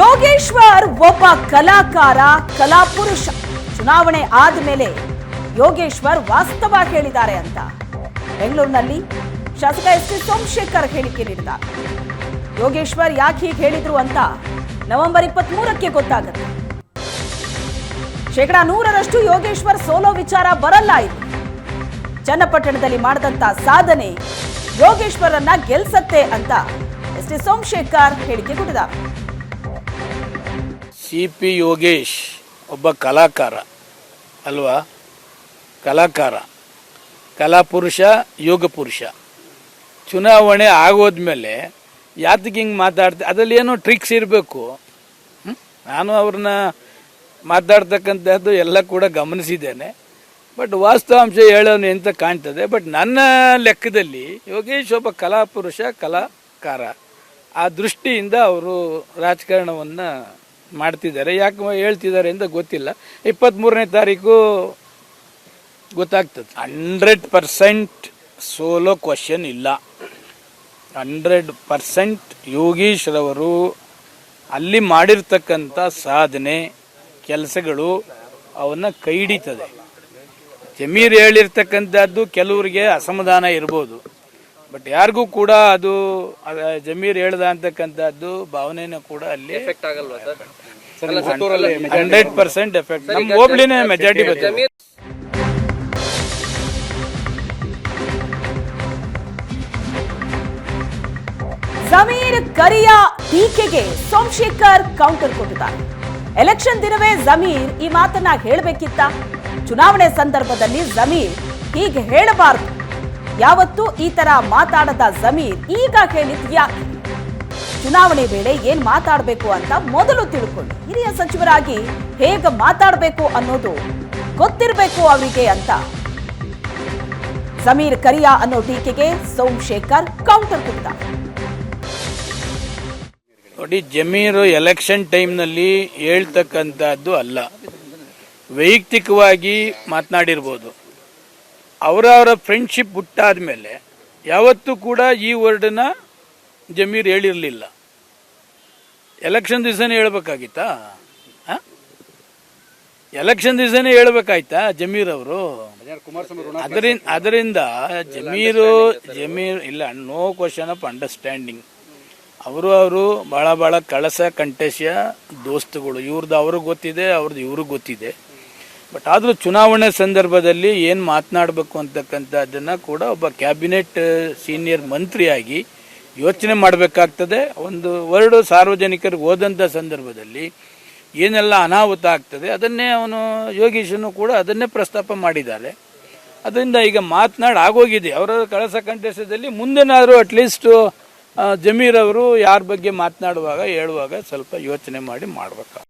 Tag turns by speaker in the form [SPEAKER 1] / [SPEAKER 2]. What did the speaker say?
[SPEAKER 1] ಯೋಗೇಶ್ವರ್ ಒಬ್ಬ ಕಲಾಕಾರ, ಕಲಾಪುರುಷ. ಚುನಾವಣೆ ಆದ್ಮೇಲೆ ಯೋಗೇಶ್ವರ್ ವಾಸ್ತವ ಹೇಳಿದ್ದಾರೆ ಅಂತ. ಬೆಂಗಳೂರಿನಲ್ಲಿ ಶಾಸಕ ಎಸ್ ಟಿ ಸೋಮಶೇಖರ್ ಹೇಳಿಕೆ ನೀಡಿದ್ದಾರೆ. ಯೋಗೇಶ್ವರ್ ಯಾಕೆ ಹೀಗೆ ಹೇಳಿದ್ರು ಅಂತ ನವೆಂಬರ್ ಇಪ್ಪತ್ತ್ ಮೂರಕ್ಕೆ ಗೊತ್ತಾಗುತ್ತೆ. ಶೇಕಡಾ ನೂರರಷ್ಟು ಯೋಗೇಶ್ವರ್ ಸೋಲೋ ವಿಚಾರ ಬರಲ್ಲ ಇದು. ಚನ್ನಪಟ್ಟಣದಲ್ಲಿ ಮಾಡಿದಂತ ಸಾಧನೆ ಯೋಗೇಶ್ವರನ್ನ ಗೆಲ್ಸತ್ತೆ ಅಂತ ಎಸ್ ಟಿ ಸೋಮಶೇಖರ್ ಹೇಳಿಕೆ ಕೊಟ್ಟಿದ್ದಾರೆ.
[SPEAKER 2] ಸಿ ಪಿ ಯೋಗೇಶ್ ಒಬ್ಬ ಕಲಾಕಾರ, ಅಲ್ವಾ? ಕಲಾಕಾರ. ಕಲಾಪುರುಷ, ಯೋಗ ಪುರುಷ. ಚುನಾವಣೆ ಆಗೋದ್ಮೇಲೆ ಯಾತಕ್ಕೆ ಹಿಂಗೆ ಮಾತಾಡ್ತೆ ಅದರಲ್ಲಿ ಏನೋ ಟ್ರಿಕ್ಸ್ ಇರಬೇಕು ನಾನು ಅವ್ರನ್ನ ಮಾತಾಡ್ತಕ್ಕಂಥದ್ದು ಎಲ್ಲ ಕೂಡ ಗಮನಿಸಿದ್ದೇನೆ. ಬಟ್ ವಾಸ್ತವಾಂಶ ಹೇಳೋನು ಅಂತ ಕಾಣ್ತದೆ. ಬಟ್ ನನ್ನ ಲೆಕ್ಕದಲ್ಲಿ ಯೋಗೇಶ್ ಒಬ್ಬ ಕಲಾಪುರುಷ, ಕಲಾಕಾರ. ಆ ದೃಷ್ಟಿಯಿಂದ ಅವರು ರಾಜಕಾರಣವನ್ನು ಮಾಡ್ತಿದ್ದಾರೆ. ಯಾಕೆ ಹೇಳ್ತಿದ್ದಾರೆ ಅಂತ ಗೊತ್ತಿಲ್ಲ. ಇಪ್ಪತ್ತ್ಮೂರನೇ ತಾರೀಕು ಗೊತ್ತಾಗ್ತದೆ. ಹಂಡ್ರೆಡ್ ಪರ್ಸೆಂಟ್ ಸೋಲೋ ಕ್ವಶನ್ ಇಲ್ಲ. ಹಂಡ್ರೆಡ್ ಪರ್ಸೆಂಟ್ ಯೋಗೀಶ್ರವರು ಅಲ್ಲಿ ಮಾಡಿರ್ತಕ್ಕಂಥ ಸಾಧನೆ, ಕೆಲಸಗಳು ಅವನ್ನ ಕೈ ಹಿಡಿತದೆ ಜಮೀರ್ ಹೇಳಿರ್ತಕ್ಕಂಥದ್ದು ಕೆಲವರಿಗೆ ಅಸಮಾಧಾನ ಇರ್ಬೋದು. ಬಟ್ ಯಾರಿಗೂ ಕೂಡ ಅದು ಜಮೀರ್ ಹೇಳ್ದ ಅಂತಕ್ಕಂಥದ್ದು ಭಾವನೆನೂ ಕೂಡ ಅಲ್ಲಿ ಹಂಡ್ರೆಡ್ ಪರ್ಸೆಂಟ್ ಎಫೆಕ್ಟ್ ನಮ್ಮ ಹೋಬ್ಳಿನೇ ಮೆಜಾರಿಟಿ ಬರ್ತದೆ
[SPEAKER 1] ಜಮೀರ್ ಕರಿಯ ಟೀಕೆಗೆ ಸೋಮಶೇಖರ್ ಕೌಂಟರ್ ಕೊಟ್ಟಿದ್ದಾರೆ. ಎಲೆಕ್ಷನ್ ದಿನವೇ ಜಮೀರ್ ಈ ಮಾತನ್ನ ಹೇಳಬೇಕಿತ್ತ? ಚುನಾವಣೆ ಸಂದರ್ಭದಲ್ಲಿ ಜಮೀರ್ ಹೀಗೆ ಹೇಳಬಾರದು. ಯಾವತ್ತೂ ಈ ತರ ಮಾತಾಡದ ಜಮೀರ್ ಈಗ ಹೇಳಿದ್ ಯಾಕೆ ಚುನಾವಣೆ ವೇಳೆ ಏನ್ ಮಾತಾಡಬೇಕು ಅಂತ ಮೊದಲು ತಿಳ್ಕೊಂಡು ಹಿರಿಯ ಸಚಿವರಾಗಿ ಹೇಗೆ ಮಾತಾಡಬೇಕು ಅನ್ನೋದು ಗೊತ್ತಿರಬೇಕು ಅವರಿಗೆ ಅಂತ. ಸಮೀರ್ ಕರಿಯಾ ಅನ್ನೋ ಟೀಕೆಗೆ ಸೋಮಶೇಖರ್ ಕೌಂಟರ್ ಕೊಟ್ಟ
[SPEAKER 2] ನೋಡಿ, ಜಮೀರು ಎಲೆಕ್ಷನ್ ಟೈಮ್ನಲ್ಲಿ ಹೇಳ್ತಕ್ಕಂಥದ್ದು ಅಲ್ಲ. ವೈಯಕ್ತಿಕವಾಗಿ ಮಾತನಾಡಿರ್ಬೋದು. ಅವರವರ ಫ್ರೆಂಡ್ಶಿಪ್ ಹುಟ್ಟಾದ ಮೇಲೆ ಯಾವತ್ತೂ ಕೂಡ ಈ ವರ್ಡನ್ನ ಜಮೀರ್ ಹೇಳಿರಲಿಲ್ಲ. ಎಲೆಕ್ಷನ್ ದಿವಸನೇ ಹೇಳ್ಬೇಕಾಗಿತ್ತಾ? ಎಲೆಕ್ಷನ್ ದಿವಸನೇ ಹೇಳ್ಬೇಕಾಯ್ತಾ ಜಮೀರ್ ಅವರು? ಅದರಿಂದ ಅದರಿಂದ ಜಮೀರು ಜಮೀರ್ ಇಲ್ಲ ನೋ ಕ್ವಶನ್ ಆಫ್ ಅಂಡರ್ಸ್ಟ್ಯಾಂಡಿಂಗ್ ಅವರು ಅವರು ಭಾಳ ಭಾಳ ಕಳಸ ಕಂಠಸ್ಯ ದೋಸ್ತುಗಳು. ಇವ್ರದ್ದು ಅವ್ರಿಗೆ ಗೊತ್ತಿದೆ ಅವ್ರದ್ದು ಇವ್ರಿಗೆ ಗೊತ್ತಿದೆ. ಬಟ್ ಆದರೂ ಚುನಾವಣೆ ಸಂದರ್ಭದಲ್ಲಿ ಏನು ಮಾತನಾಡಬೇಕು ಅಂತಕ್ಕಂಥದ್ದನ್ನು ಕೂಡ ಒಬ್ಬ ಕ್ಯಾಬಿನೆಟ್ ಸೀನಿಯರ್ ಮಂತ್ರಿಯಾಗಿ ಯೋಚನೆ ಮಾಡಬೇಕಾಗ್ತದೆ. ಒಂದು ವರ್ಡು ಸಾರ್ವಜನಿಕರಿಗೆ ಹೋದಂಥ ಸಂದರ್ಭದಲ್ಲಿ ಏನೆಲ್ಲ ಅನಾಹುತ ಆಗ್ತದೆ, ಅದನ್ನೇ ಅವನು, ಯೋಗೀಶನು ಕೂಡ ಅದನ್ನೇ ಪ್ರಸ್ತಾಪ ಮಾಡಿದ್ದಾರೆ. ಅದರಿಂದ ಈಗ ಮಾತನಾಡಿ ಆಗೋಗಿದೆ. ಅವರ ಕಳಸ ಕಂಠಸದಲ್ಲಿ ಮುಂದೆನಾದರೂ ಅಟ್ಲೀಸ್ಟ್ ಜಮೀರ್ ಅವರು ಯಾರ ಬಗ್ಗೆ ಮಾತನಾಡುವಾಗ, ಹೇಳುವಾಗ ಸ್ವಲ್ಪ ಯೋಚನೆ ಮಾಡಿ ಮಾಡ್ಬೇಕು